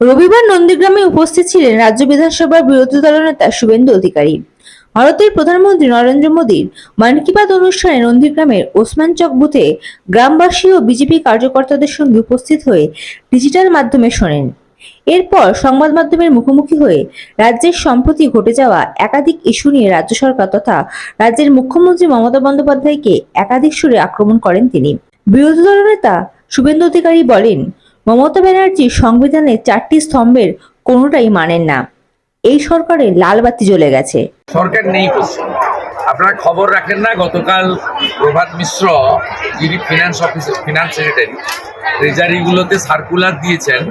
রবিবার নন্দীগ্রামে উপস্থিত ছিলেন রাজ্য বিধানসভার বিরোধী দলনেতা শুভেন্দু অধিকারী। ভারতের প্রধানমন্ত্রী নরেন্দ্র মোদীর মন কি বাত অনুষ্ঠানে নন্দীগ্রামের ওসমান চক বুথে গ্রামবাসী ও বিজেপি কার্যকর্তাদের সঙ্গে উপস্থিত হয়ে ডিজিটাল মাধ্যমে শোনেন। এরপর সংবাদ মাধ্যমের মুখোমুখি হয়ে রাজ্যের সম্প্রতি ঘটে যাওয়া একাধিক ইস্যু নিয়ে রাজ্য সরকার তথা রাজ্যের মুখ্যমন্ত্রী মমতা বন্দ্যোপাধ্যায়কে একাধিক সুরে আক্রমণ করেন তিনি। বিরোধী দলনেতা শুভেন্দু অধিকারী বলেন মমতা ব্যানার্জি সংবিধানের চারটি স্তম্ভের কোনোটাই মানেন না। এই সরকারে লাল বাতি জ্বলে গেছে। সরকার নেই আপনারা খবর রাখেন না, গতকাল প্রভাত মিশ্র, যিনি ফিনান্স অফিসার ফিনান্স সেক্রেটারি ট্রেজারিগুলোতে সার্কুলার দিয়েছেন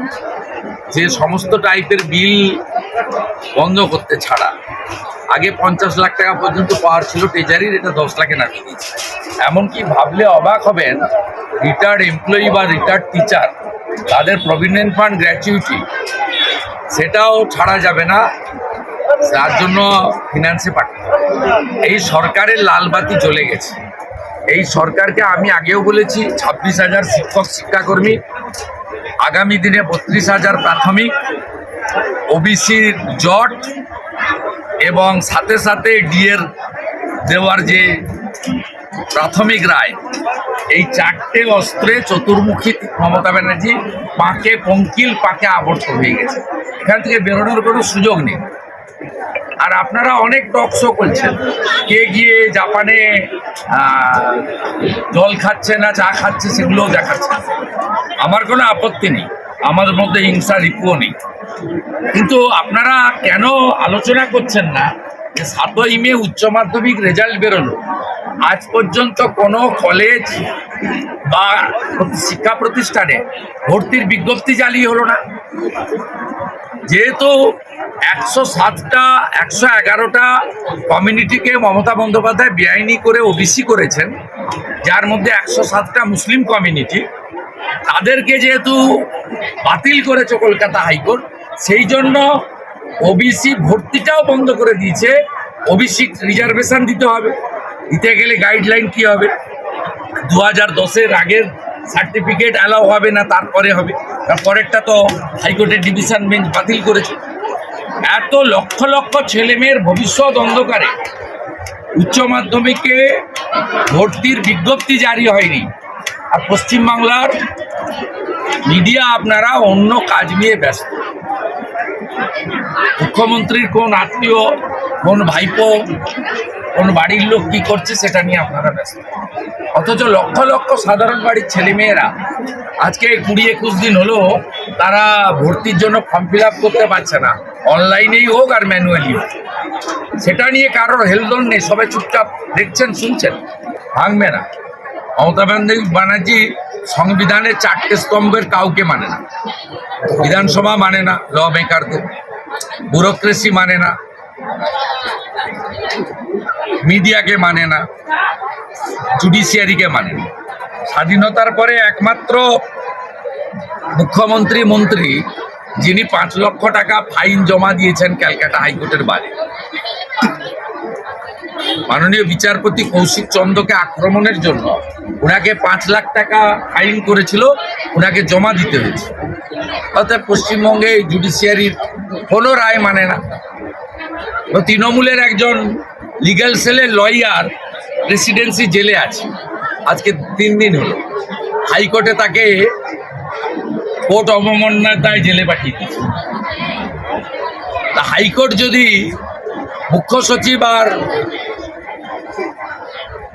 যে সমস্ত টাইপের বিল বন্ধ করতে ছাড়া। আগে পঞ্চাশ লাখ টাকা পর্যন্ত পাওয়ার ছিল ট্রেজারির এটা দশ লাখে নামিয়ে দিয়েছে। এমনকি ভাবলে অবাক হবেন রিটায়ার্ড এমপ্লয়ি বা রিটায়ার্ড টিচার তাদের প্রভিডেন্ট ফান্ড গ্র্যাচুইটি সেটাও ছাড়া যাবে না, তার জন্য ফিনান্সে পাঠাতে এই সরকারের লাল বাতি জ্বলে গেছে। এই সরকারকে আমি আগেও বলেছি, ছাব্বিশ হাজার শিক্ষক, শিক্ষাকর্মী, আগামী দিনে বত্রিশ হাজার প্রাথমিক ওবিসির জট এবং সাথে সাথে ডিএর দেওয়ার যে প্রাথমিক রায় এই চারটে অস্ত্রে চতুর্মুখী মমতা ব্যানার্জি পাকে পঙ্কিল, পাকে আবদ্ধ হয়ে গেছে। এখান থেকে বেরোনোর কোনো সুযোগ নেই। আর আপনারা অনেক টক শো করছেন। কে গিয়ে জাপানে জল খাচ্ছে না, চা খাচ্ছে সেগুলোও দেখাচ্ছে আমার কোনো আপত্তি নেই। আমাদের মধ্যে হিংসা, রিপুও নেই। কিন্তু আপনারা কেন আলোচনা করছেন না যে সাতই মে উচ্চ মাধ্যমিক রেজাল্ট বেরোলো? আজ পর্যন্ত কোনো কলেজ বা শিক্ষা প্রতিষ্ঠানে ভর্তির বিজ্ঞপ্তি জারি হলো না। যেহেতু একশো সাতটা, একশো এগারোটা কমিউনিটিকে মমতা বন্দ্যোপাধ্যায় বেআইনি করে ওবিসি করেছেন, যার মধ্যে একশো সাতটা মুসলিম কমিউনিটি তাদেরকে যেহেতু বাতিল করেছে কলকাতা হাইকোর্ট, সেই জন্য ওবিসি ভর্তিটাও বন্ধ করে দিয়েছে। ওবিসি রিজার্ভেশন দিতে হবে। দিতে গেলে গাইডলাইন কি হবে? দু হাজার দশের আগের সার্টিফিকেট অ্যালাউ হবে না, তারপরে হবে? তারপরেরটা তো হাইকোর্টের ডিভিশন বেঞ্চ বাতিল করেছে। এত লক্ষ লক্ষ ছেলে মেয়ের ভবিষ্যৎ অন্ধকারে। উচ্চ মাধ্যমিকে ভর্তির বিজ্ঞপ্তি জারি হয়নি। আর পশ্চিমবাংলার মিডিয়া আপনারা অন্য কাজ নিয়ে ব্যস্ত। মুখ্যমন্ত্রীর কোন আত্মীয়, কোন ভাইপো কোন বাড়ির লোক কি করছে সেটা নিয়ে আপনারা ব্যস্ত। অথচ লক্ষ লক্ষ সাধারণ বাড়ির ছেলেমেয়েরা আজকে কুড়ি একুশ দিন হলো তারা ভর্তির জন্য ফর্ম ফিল করতে পারছে না। অনলাইনেই হোক আর ম্যানুয়ালি হোক। সেটা নিয়ে কারোর হেলদোল নেই, সবাই চুপচাপ দেখছেন, শুনছেন। ভাঙবে না। মমতা ব্যানার্জি সংবিধানের চারটে স্তম্ভের কাউকে মানে না। বিধানসভা মানে না, ল মেকারদের। ব্যুরোক্রেসি মানে না। মিডিয়াকে মানে না, জুডিশিয়ারিকে মানে না। স্বাধীনতার পরে একমাত্র মুখ্যমন্ত্রী মন্ত্রী, যিনি পাঁচ লক্ষ টাকা ফাইন জমা দিয়েছেন ক্যালকাটা হাইকোর্টের বারে মাননীয় বিচারপতি কৌশিক চন্দ্রকে আক্রমণের জন্য ওনাকে পাঁচ লাখ টাকা ফাইন করেছিল, ওনাকে জমা দিতে হয়েছে। অর্থাৎ পশ্চিমবঙ্গে জুডিশিয়ারির কোনো রায় মানে না। তৃণমূলের একজন লিগ্যাল সেলের লয়ার প্রেসিডেন্সি জেলে আছে। আজকে তিন দিন হলো। হাইকোর্টে তাকে কোর্ট অবমাননার দায় জেলে পাঠিয়ে দিয়েছে। তা হাইকোর্ট যদি মুখ্য সচিব আর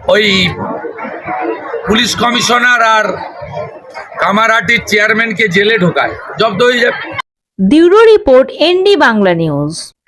ওই পুলিশ কমিশনার আর কামারহাটির চেয়ারম্যানকে জেলে ঢোকায়, জব্দ হয়ে যাবে। Bureau report ND Bangla news.